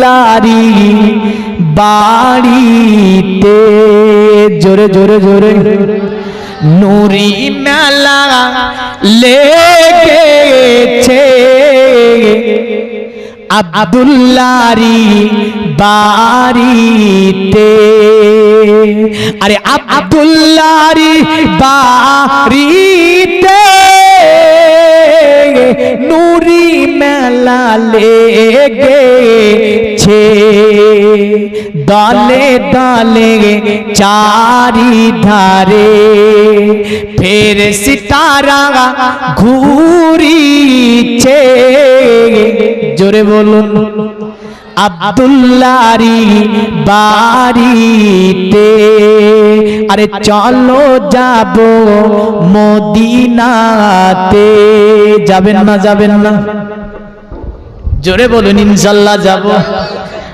আব্দুল্লারি বাড়িতে। জোরে জোরে জোরে। নুরি মেলা লেগেছে। আব্দুল্লারি বাড়িতে। আরে আব্দুল্লারি বাড়িতে। লেগেছে দলে দলে চারি ধারে ফের সিতারা ঘুরিছে। জোরে বলুন আব্দুল্লারি বাড়িতে। আরে চলো যাব মদিনাতে। যাবেন না যাবেন না। জোরে বলুন, ইনশাল্লাহ যাব।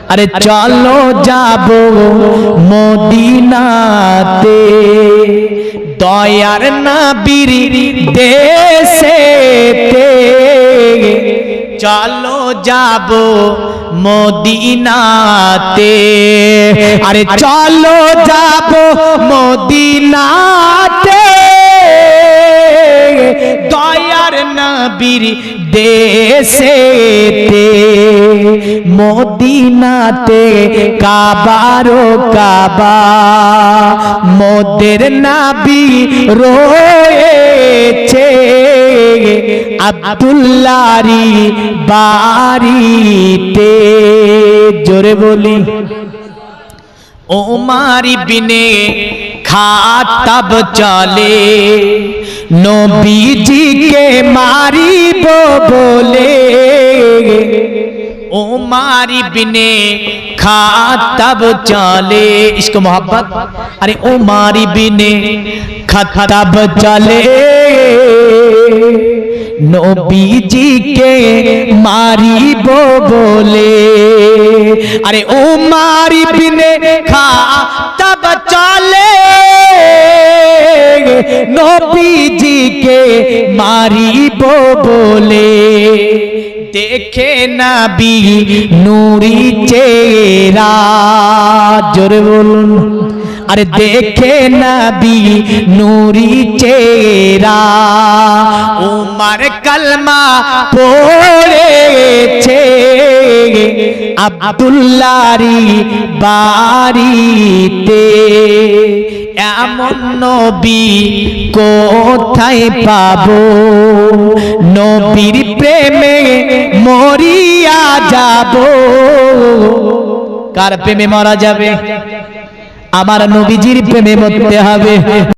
আরে চলো যাব মদিনাতে। দয়ার নবীর দেশেতে। চলো যাব মদিনাতে। আরে চলো যাব মদিনাতে। দয়ার নবীর দেশেতে মদিনাতে কাবারো কাবা, মোদের নাবি রয়েছে। আব্দুল্লারি বাড়িতে, জোরে বলি। ওমারি বিনে খাতাব চলে নবীজিকে মারিব বলে ওমারি বিনে খাতাব চলে ইসকো মোহব্বত আরে ওমারি বিনে খাতাব চলে নবীজিকে মারিব বলে আরে ও মারিবিনে খাতাব চলে নবীজিকে মারিব বলে। দেখে নাবি নুরি চেরা জোরে বলুন। আরে দেখে নবী নুরি চেরা উমার কলমা পড়েছে। আব্দুল্লারি বাড়িতে এমন নবী কোথায় পাবো? নবীর প্রেমে মরিয়া যাব। কার প্রেমে মারা যাবে? আমার নবীজির প্রেমে মরতে হবে।